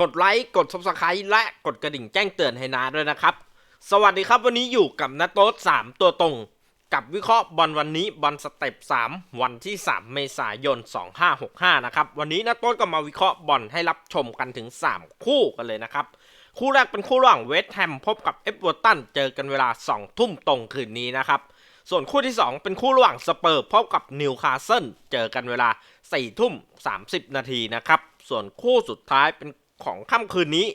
กดไลค์ กด subscribe และกดกระดิ่งแจ้งเตือนให้นาด้วยนะครับ สวัสดีครับวันนี้อยู่กับนาโต๊ด3 ตัวตรง กับวิเคราะห์บอลวันนี้บอลสเต็ป 3 วันที่ 3 เมษายน 2565 นะครับ วันนี้นาโต๊ดก็มาวิเคราะห์บอลให้รับชมกันถึง 3 คู่กันเลยนะครับ คู่แรกเป็นคู่ระหว่างเวสต์แฮมพบกับเอฟเวอร์ตันเจอกันเวลา 2 ทุ่มตรงคืนนี้นะครับส่วนคู่ที่ 2 เป็นคู่ระหว่างสเปอร์พบกับนิวคาสเซิลเจอกันเวลา4ทุ่ม30 นาทีนะครับ ส่วนคู่สุดท้ายเป็น ของค่ำคืนนี้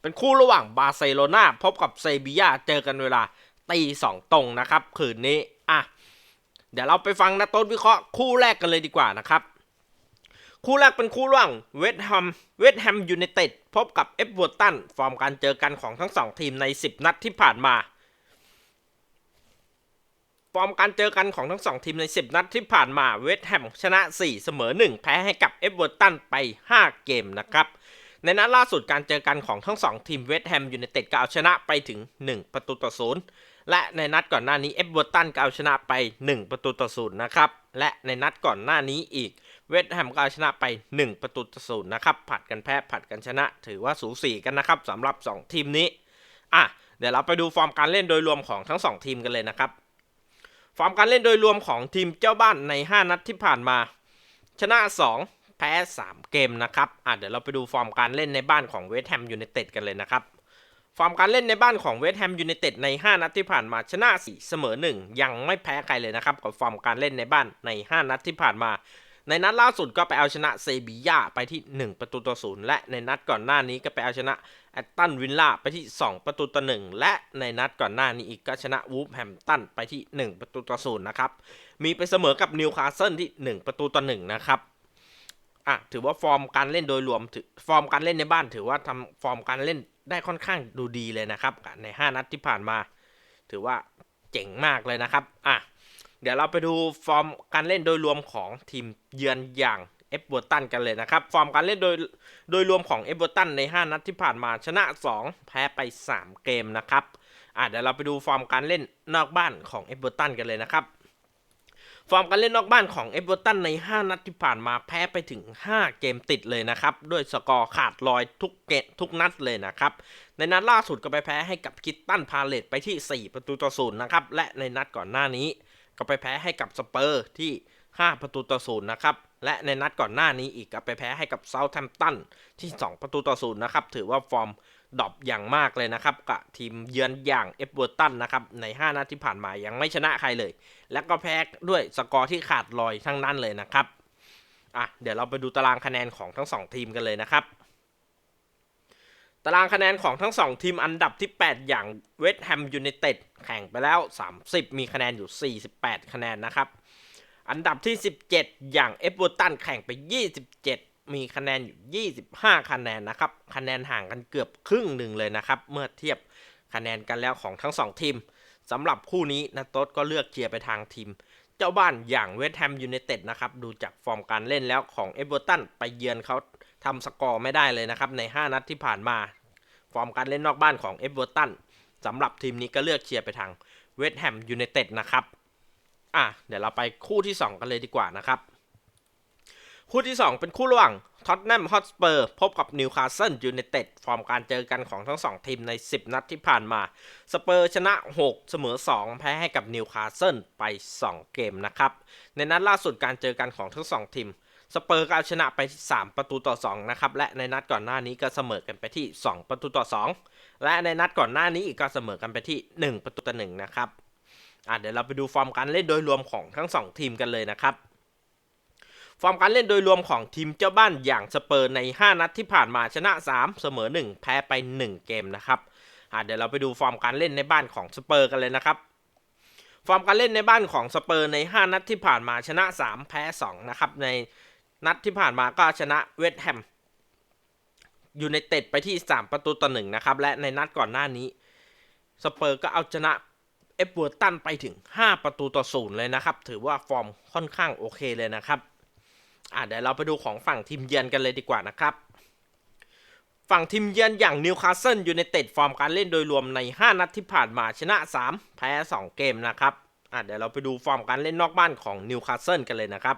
เป็นคู่ระหว่างบาร์เซโลนาพบกับเซบียาเจอกันเวลาตีสองตรงนะครับ คืนนี้อะเดี๋ยวเราไปฟังนะต้นวิเคราะห์คู่แรกกันเลยดีกว่านะครับ คู่แรกเป็นคู่ระหว่างเวสต์แฮมเวสต์แฮมยูไนเต็ดพบกับเอฟเวอร์ตันฟอร์มการเจอกันของทั้งสองทีมใน 10 นัดที่ผ่านมาฟอร์มการเจอกันของทั้งสองทีมใน 10 นัดที่ผ่านมาเวสต์แฮมชนะ 4 เสมอ 1 แพ้ให้กับเอฟเวอร์ตันไป 5 เกมนะครับ ในนัดล่าสุดการเจอกันของทั้ง 2 ทีมเวสต์แฮมยูไนเต็ดก็เอาชนะไปถึง 1 ประตูต่อศูนย์และในนัดก่อนหน้านี้เอฟเวอร์ตันก็เอาชนะไป 1 ประตูต่อศูนย์นะครับ และในนัดก่อนหน้านี้อีกเวสต์แฮมก็เอาชนะไป 1 ประตูต่อศูนย์นะครับผัดกันแพ้ผัดกันชนะถือว่าสูสีกันนะครับสำหรับ 2 ทีมนี้อะเดี๋ยวเราไปดูฟอร์มการเล่นโดยรวมของทั้ง 2 ทีมกันเลยนะครับฟอร์มการเล่นโดยรวมของทีมเจ้าบ้านใน 5 นัดที่ผ่านมา ชนะ 2 พ้ 3 เกมนะครับอะเดี๋ยวเราไปดูฟอร์มการเล่นในบ้านของเวสต์แฮมยูไนเต็ดกันเลยนะครับ ฟอร์มการเล่นในบ้านของเวสต์แฮมยูไนเต็ดใน 5 นัดที่ผ่านมาชนะ 4 เสมอ 1 ยังไม่แพ้ใครเลยนะครับกับฟอร์มการเล่นในบ้านใน 5 นัดที่ผ่านมา ในนัดล่าสุดก็ไปเอาชนะเซบียาไปที่ 1 ประตูต่อศูนย์และในนัดก่อนหน้านี้ก็ไปเอาชนะแอตตันวิลล่าไปที่ 2 ประตูต่อหนึ่งและในนัดก่อนหน้านี้อีกก็ชนะวูฟแฮมตันไปที่ 1 ประตูต่อศูนย์นะครับมีไปเสมอกับนิวคาสเซิลที่ 1 ประตูต่อหนึ่งนะครับ อะถือว่าฟอร์มการเล่นโดยรวมถือฟอร์มการเล่นในบ้าน ถือว่าทำฟอร์มการเล่นได้ค่อนข้างดูดีเลยนะครับใน 5 นัดที่ผ่านมา ถือว่าเจ๋งมากเลยนะครับอะเดี๋ยวเราไปดูฟอร์มการเล่นโดยรวมของทีมเยือนอย่างเอฟเวอร์ตันกันเลยนะครับ ฟอร์มการเล่นโดยโดยรวมของเอฟเวอร์ตันใน 5 นัดที่ผ่านมาชนะ 2 แพ้ไป 3 เกมนะครับอะเดี๋ยวเราไปดูฟอร์มการเล่นนอกบ้านของเอฟเวอร์ตันกันเลยนะครับ ฟอร์มการเล่นนอกบ้านของเอเวอร์ตันใน 5 นัดที่ผ่านมาแพ้ไปถึง 5 เกมติดเลยนะครับ ด้วยสกอร์ขาดลอยทุกเกมทุกนัดเลยนะครับ ในนัดล่าสุดก็ไปแพ้ให้กับคิตตันพาเลตไปที่ 4 ประตูต่อศูนย์นะครับ และในนัดก่อนหน้านี้ ก็ไปแพ้ให้กับสเปอร์ที่ 5 ประตูต่อศูนย์นะครับ และในนัดก่อนหน้านี้อีกก็ไปแพ้ให้กับเซาท์แฮมป์ตันที่ 2 ประตูต่อศูนย์นะครับ ถือว่าฟอร์ม ดรอปอย่างมากเลยนะครับกับทีมเยือนอย่างเอฟเวอร์ตันนะครับใน 5 นัดที่ผ่านมายังไม่ชนะใครเลย และก็แพ้ด้วยสกอร์ที่ขาดลอยทั้งนั้นเลยนะครับอะเดี๋ยวเราไปดูตารางคะแนนของทั้ง 2 ทีมกันเลยนะครับตารางคะแนนของทั้ง 2 ทีมอันดับที่ 8 อย่างเวสต์แฮมยูไนเต็ดแข่งไปแล้ว 30 มีคะแนนอยู่ 48 คะแนนนะครับ อันดับที่ 17 อย่างเอฟเวอร์ตันแข่งไป 27 มีคะแนนอยู่ 25 คะแนนนะครับ คะแนนห่างกันเกือบครึ่งหนึ่งเลยนะครับ เมื่อเทียบคะแนนกันแล้วของทั้ง 2 ทีมสำหรับคู่นี้นะโต๊ดก็เลือกเชียร์ไปทางทีม เจ้าบ้านอย่างเวสต์แฮมยูไนเต็ดนะครับ ดูจากฟอร์มการเล่นแล้วของเอเวอร์ตันไปเยือนเขาทำสกอร์ไม่ได้เลยนะครับ ใน 5 นัดที่ผ่านมา ฟอร์มการเล่นนอกบ้านของเอเวอร์ตันสำหรับทีมนี้ก็เลือกเชียร์ไปทางเวสต์แฮมยูไนเต็ดนะครับ อะ เดี๋ยวเราไปคู่ที่ 2 กันเลยดีกว่านะครับ คู่ที่ 2 เป็นคู่ระหว่างท็อตแนมฮอตสเปอร์พบกับนิวคาสเซิลยูไนเต็ดฟอร์มการเจอกันของทั้ง 2 ทีมใน 10 นัดที่ผ่านมา สเปอร์ชนะ 6 เสมอ 2 แพ้ให้กับนิวคาสเซิลไป 2 เกมนะครับ ในนัดล่าสุดการเจอกันของทั้ง 2 ทีม สเปอร์ก็เอาชนะไปที่3ประตูต่อ 2 นะครับ และในนัดก่อนหน้านี้ก็เสมอกันไปที่ 2 ประตูต่อ 2 และในนัดก่อนหน้านี้อีกก็เสมอกันไปที่ 1 ประตูต่อ1นะครับอะเดี๋ยวเราไปดูฟอร์มการเล่นโดยรวมของทั้ง 2 ทีมกันเลยนะครับ ฟอร์มการเล่นโดยรวมของทีมเจ้าบ้านอย่างสเปอร์ใน 5 นัดที่ผ่านมาชนะ 3 เสมอ 1 แพ้ไป 1 เกมนะครับเดี๋ยวเราไปดูฟอร์มการเล่นในบ้านของสเปอร์กันเลยนะครับ ฟอร์มการเล่นในบ้านของสเปอร์ใน 5 นัดที่ผ่านมาชนะ 3 แพ้ 2 นะครับ ในนัดที่ผ่านมาก็ชนะเวสต์แฮมยูไนเต็ดไปที่ 3 ประตูต่อ1นะครับ และในนัดก่อนหน้านี้ สเปอร์ก็เอาชนะเอฟเวอร์ตันไปถึง 5 ประตูต่อศูนย์เลยนะครับ ถือว่าฟอร์มค่อนข้างโอเคเลยนะครับ อะเดี๋ยวเราไปดูของฝั่งทีมเยือนกันเลยดีกว่านะครับ ฝั่งทีมเยือนอย่างนิวคาสเซิลยูไนเต็ดฟอร์มการเล่นโดยรวมใน 5 นัดที่ผ่านมาชนะ 3 แพ้ 2 เกมนะครับอะเดี๋ยวเราไปดูฟอร์มการเล่นนอกบ้านของนิวคาสเซิลกันเลยนะครับ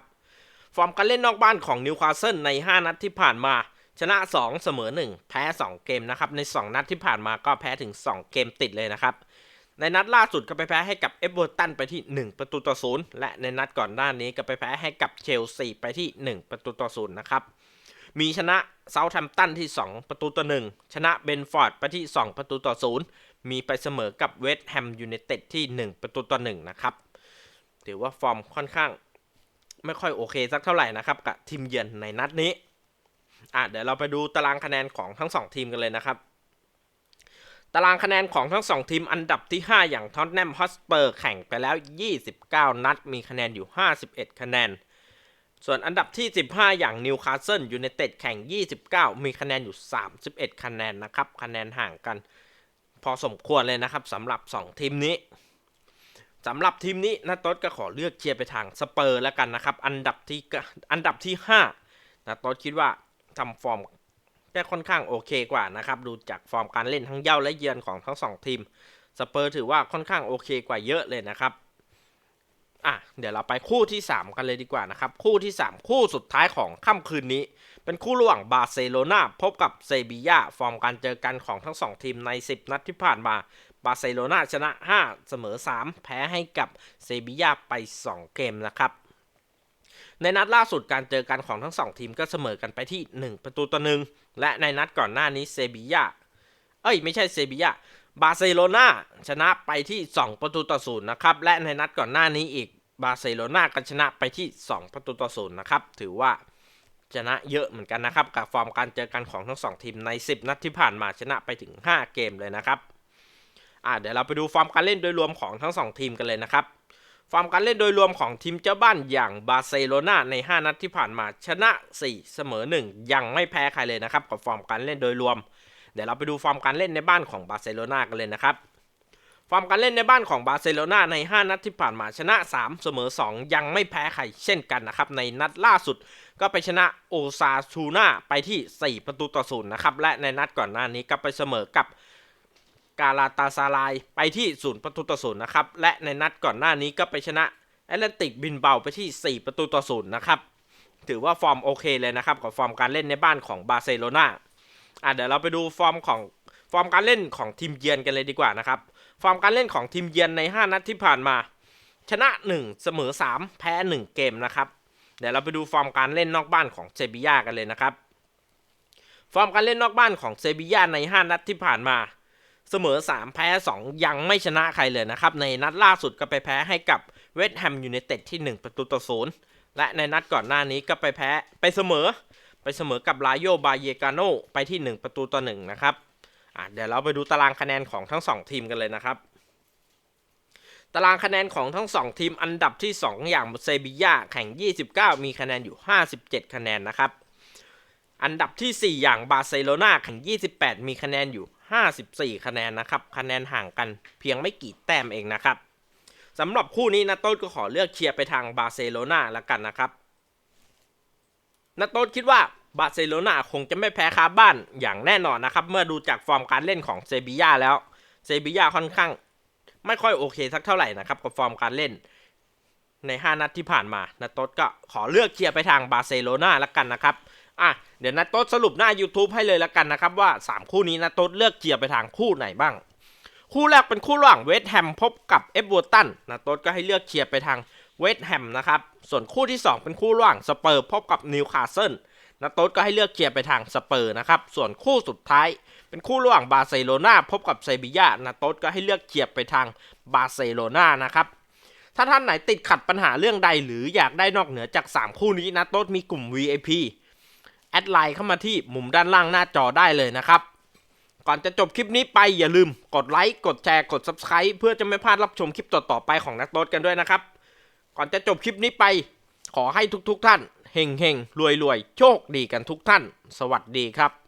ฟอร์มการเล่นนอกบ้านของนิวคาสเซิลใน 5 นัดที่ผ่านมาชนะ 2 เสมอ 1 แพ้ 2 เกมนะครับ ใน 2 นัดที่ผ่านมาก็แพ้ถึง 2 เกมติดเลยนะครับ ในนัดล่าสุดก็ไปแพ้ให้กับเอเวอร์ตันไปที่ 1 ประตูต่อศูนย์และในนัดก่อนหน้านี้ก็ไปแพ้ให้กับเชลซีไปที่ 1 ประตูต่อศูนย์นะครับ มีชนะเซาท์แฮมป์ตันที่ 2 ประตูต่อ1ชนะเบนฟอร์ดไปที่ 2 ประตูต่อศูนย์มีไปเสมอกับเวสต์แฮมยูไนเต็ดที่ 1 ประตูต่อ1นะครับถือว่าฟอร์มค่อนข้างไม่ค่อยโอเคสักเท่าไหร่นะครับกับทีมเยือนในนัดนี้อะเดี๋ยวเราไปดูตารางคะแนนของทั้ง 2 ทีมกันเลยนะครับ ตารางคะแนนของทั้ง 2 ทีมอันดับที่ 5 อย่างท็อตแนมฮอสเปอร์แข่งไปแล้ว 29 นัด มีคะแนนอยู่ 51 คะแนน ส่วนอันดับที่ 15 อย่างนิวคาสเซิลยูไนเต็ดแข่ง 29 มีคะแนนอยู่ 31 คะแนนนะครับ คะแนนห่างกัน พอสมควรเลยนะครับสำหรับ 2 ทีมนี้สำหรับทีมนี้นาโต๊ดก็ขอเลือกเชียร์ไปทางสเปอร์แล้วกันนะครับ อันดับที่อันดับที่5นาโต๊ดคิดว่าทำฟอร์ม ได้ค่อนข้างโอเคกว่านะครับ ดูจากฟอร์มการเล่นทั้งเย้าและเยือนของทั้งสองทีม สเปอร์ถือว่าค่อนข้างโอเคกว่าเยอะเลยนะครับ อะ เดี๋ยวเราไปคู่ที่ 3 กันเลยดีกว่านะครับ คู่ที่ 3 คู่สุดท้ายของค่ำคืนนี้ เป็นคู่ระหว่างบาร์เซโลนาพบกับเซบียาฟอร์มการเจอกันของทั้ง 2 ทีมใน 10 นัดที่ผ่านมาบาร์เซโลนาชนะ 5 เสมอ 3 แพ้ให้กับเซบียาไป 2 เกมนะครับในนัดล่าสุดการเจอกันของทั้ง 2 ทีมก็เสมอกันไปที่ 1 ประตูต่อหนึ่ง และในนัดก่อนหน้านี้เซบียาเอ้ยไม่ใช่เซบียาบาร์เซโลนาชนะไปที่ 2 ประตูต่อศูนย์นะครับ และในนัดก่อนหน้านี้อีกบาร์เซโลนาก็ชนะไปที่ 2 ประตูต่อศูนย์นะครับ ถือว่าชนะเยอะเหมือนกันนะครับ กับฟอร์มการเจอกันของทั้ง 2 ทีมใน 10 นัดที่ผ่านมาชนะไปถึง 5 เกมเลยนะครับอ่าเดี๋ยวเราไปดูฟอร์มการเล่นโดยรวมของทั้ง 2 ทีมกันเลยนะครับ ฟอร์มการเล่นโดยรวมของทีมเจ้าบ้านอย่างบาร์เซโลนาใน 5 นัดที่ผ่านมาชนะ 4 เสมอ 1 ยังไม่แพ้ใครเลยนะครับกับฟอร์มการเล่นโดยรวม เดี๋ยวเราไปดูฟอร์มการเล่นในบ้านของบาร์เซโลนากันเลยนะครับฟอร์มการเล่นในบ้านของบาร์เซโลนาใน 5 นัดที่ผ่านมาชนะ 3 เสมอ 2 ยังไม่แพ้ใครเช่นกันนะครับ ในนัดล่าสุดก็ไปชนะโอซาชูนาไปที่ 4 ประตูต่อศูนย์นะครับ และในนัดก่อนหน้านี้ก็ไปเสมอกับ กาลาตาซารายไปที่0ประตูต่อศูนย์นะครับ และในนัดก่อนหน้านี้ก็ไปชนะแอตแลนติกบินเบาไปที่ 4 ประตูต่อศูนย์นะครับ ถือว่าฟอร์มโอเคเลยนะครับกับฟอร์มการเล่นในบ้านของบาร์เซโลนาอะเดี๋ยวเราไปดูฟอร์มของฟอร์มการเล่นของทีมเยือนกันเลยดีกว่านะครับ ฟอร์มการเล่นของทีมเยือนใน 5 นัดที่ผ่านมา ชนะ 1 เสมอ 3 แพ้ 1 เกมนะครับ เดี๋ยวเราไปดูฟอร์มการเล่นนอกบ้านของเซบียากันเลยนะครับ ฟอร์มการเล่นนอกบ้านของเซบียาใน 5 นัดที่ผ่านมา เสมอ 3 แพ้ 2 ยังไม่ชนะใครเลยนะครับ ในนัดล่าสุดก็ไปแพ้ให้กับเวสต์แฮมยูไนเต็ดที่ 1 ประตูต่อศูนย์และในนัดก่อนหน้านี้ก็ไปแพ้ไปเสมอ ไปเสมอกับลาโยบาเยกาโนไปที่ 1 ประตูต่อ1นะครับเดี๋ยวเราไปดูตารางคะแนนของทั้ง 2 ทีมกันเลยนะครับ ตารางคะแนนของทั้ง 2 ทีมอันดับที่ 2 อย่างเซบียาแข่ง 29 มีคะแนนอยู่ 57 คะแนนนะครับอันดับที่ 4 อย่างบาร์เซโลนาแข่ง 28 มีคะแนนอยู่ 54 คะแนนนะครับ คะแนนห่างกันเพียงไม่กี่แต้มเองนะครับสำหรับคู่นี้นาต้นก็ขอเลือกเชียร์ไปทางบาร์เซโลนาแล้วกันนะครับนาโต้คิดว่าบาร์เซโลนาคงจะไม่แพ้คาบ้านอย่างแน่นอนนะครับ เมื่อดูจากฟอร์มการเล่นของเซบียาแล้ว เซบียาค่อนข้าง ไม่ค่อยโอเคสักเท่าไหร่นะครับกับฟอร์มการเล่น ใน 5 นัดที่ผ่านมานาโต้ก็ขอเลือกเชียร์ไปทางบาร์เซโลนาล้วกันนะครับ อะเดี๋ยวนาโต้สรุปหน้า YouTube ให้เลยแล้วกันนะครับว่า 3 คู่นี้นาโต้เลือกเชียร์ไปทางคู่ไหนบ้าง คู่แรกเป็นคู่ระหว่างเวสต์แฮมพบกับเอฟเวอร์ตันนาโต้ก็ให้เลือกเชียร์ไปทางเวสต์แฮมนะครับส่วนคู่ที่ 2 เป็นคู่ระหว่างสเปอร์พบกับนิวคาสเซิลนาโต้ก็ให้เลือกเชียร์ไปทางสเปอร์นะครับส่วนคู่สุดท้ายเป็นคู่ระหว่างบาร์เซโลนาพบกับเซบียานาโต้ก็ให้เลือกเชียร์ไปทางบาร์เซโลนานะครับถ้าท่านไหนติดขัดปัญหาเรื่องใดหรืออยากได้นอกเหนือจาก 3 คู่นี้นาโต้มีกลุ่ม VIP แอดไลน์เข้ามาที่มุมด้านล่างหน้าจอได้เลยนะครับ ก่อนจะจบคลิปนี้ไปอย่าลืมกดไลค์กดแชร์กด Subscribe เพื่อจะไม่พลาดรับชมคลิปต่อๆไปของนักโต๊ดกันด้วยนะครับ ก่อนจะจบคลิปนี้ไปขอให้ทุกๆท่านเฮงเฮงรวยรวยโชคดีกันทุกท่าน สวัสดีครับ